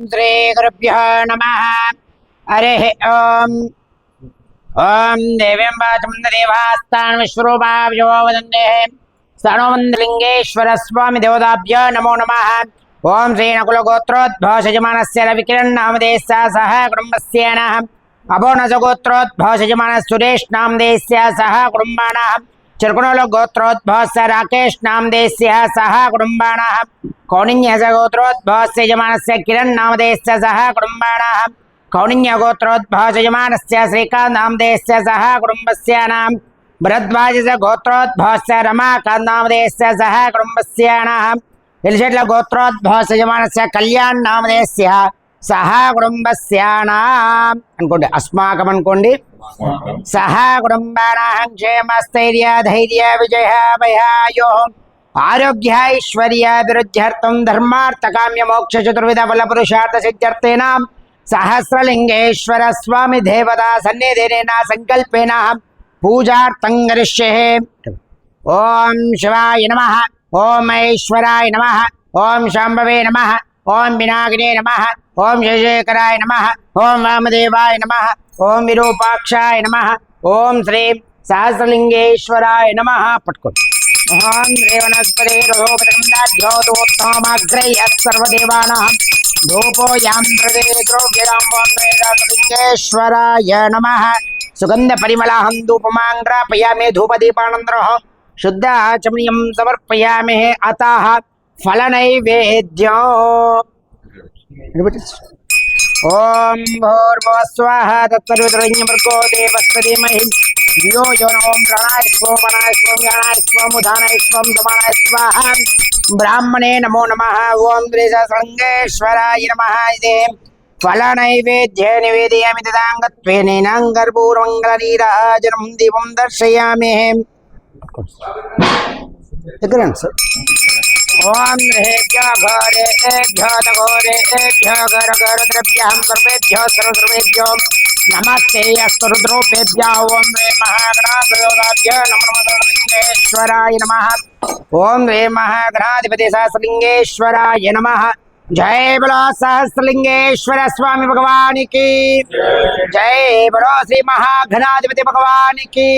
श्रीगुरुभ्यो नमः। हरिः ॐ ॐ देवीं वाचमन्ददेवास्तान् विश्वरूपाभ्यो वदन्ते। स्तनोमन्दलिङ्गेश्वरस्वामि देवताभ्यो नमो नमः। ॐ श्रीनकुलगोत्रोद्भवशजमानस्य रविकिरण्नामदेशः सह कुटुम्बस्येनः अभोनजगोत्रोद्भवशजमानः सुरेश नामदेशस्य सह कुटुम्बाणः चिरकुणोलगोत्रोद्भवस्य राकेश नामदेशस्य सह कुटुम्बाणः కౌణిన్యసగోత్రోద్భవస్యజమానస్య కిరణ్ నామదేశ్చ సహ కుటుంబాణాః కౌణిన్యగోత్రోద్భవజమానస్య శ్రీకాంత్ నామదేశ్చ సహ కుటుంబస్యానాం బృహద్వాజస గోత్రోద్భవస్య రమాకాంత్ నామదేశ్చ సహ కుటుంబస్యానాం ఎలిషట్ల గోత్రోద్భవసజమానస్య కళ్యాణ్ నామదేశ్య సహా కుటుంబస్యానాం అనుకోండి అస్మాకం అనుకోండి సహా కుటుంబానాహం క్షేమ స్థైర్య ధైర్య విజయ భయాయోహం आरोग्य ऐश्वर्याभिवृद्ध्यर्थं धर्मार्थकाम्य मोक्ष चतुर्विध फल पुरुषार्थ सिद्ध्यर्थेन सहस्रलिंगेश्वर स्वामी देवता सन्निधिन संकल्पेन पूजार्थं करिष्ये ओम शिवाय नम ओम ऐश्वराय नम ओम शांभवे नम ओम विनाग्ने नम ओम शशेखराय नम ओम वामदेवाय नम ओम विरूपाक्षाय नम ओम श्री सहस्रलिंगेश्वराय नम। पटकोट। ृवनस्पतिरोपतिरोमाग्रे यत्सर्वदेवानां धूपो यां हृदे द्रव्यदां वां वेदातलिङ्गेश्वराय नमः। सुगन्धपरिमलाहं धूपमां ग्रापयामि धूपदीपानन्दरः। शुद्ध आचमनीयं समर्पयामि अतः फलनैवेद्यो। ॐ శ్రియో యోనవం ప్రణాయ స్వమనాయ స్వమ్యానాయ స్వముధానాయ స్వం దమానాయ స్వాహ బ్రాహ్మణే నమో నమ ఓం సంగేశ్వరాయ నమ ఇదే ఫలనైవేద్యే నివేదయామి తదాంగత్వే నేనాం గర్భూర్మంగళనీరాజనం దీపం దర్శయామి ఎక్కడండి సార్? ఓం రేభ్యో ఘోరేభ్యో ఘోరేభ్యో ఘర ఘర ద్రవ్యాం సర్వేభ్యో సర్వేభ్యో नमस्ते अस्तरुद्रोपेभ्या ओम वे महाग्राध्य नमस्लिंगेश्वराय नमः ओम वे महाग्राधिपति सहस्रलिंगेश्वराय नमः। जय बोलो सहस्रलिंगेश्वर स्वामी भगवान की। जय बोलो श्री महाघनाधिपति भगवान की।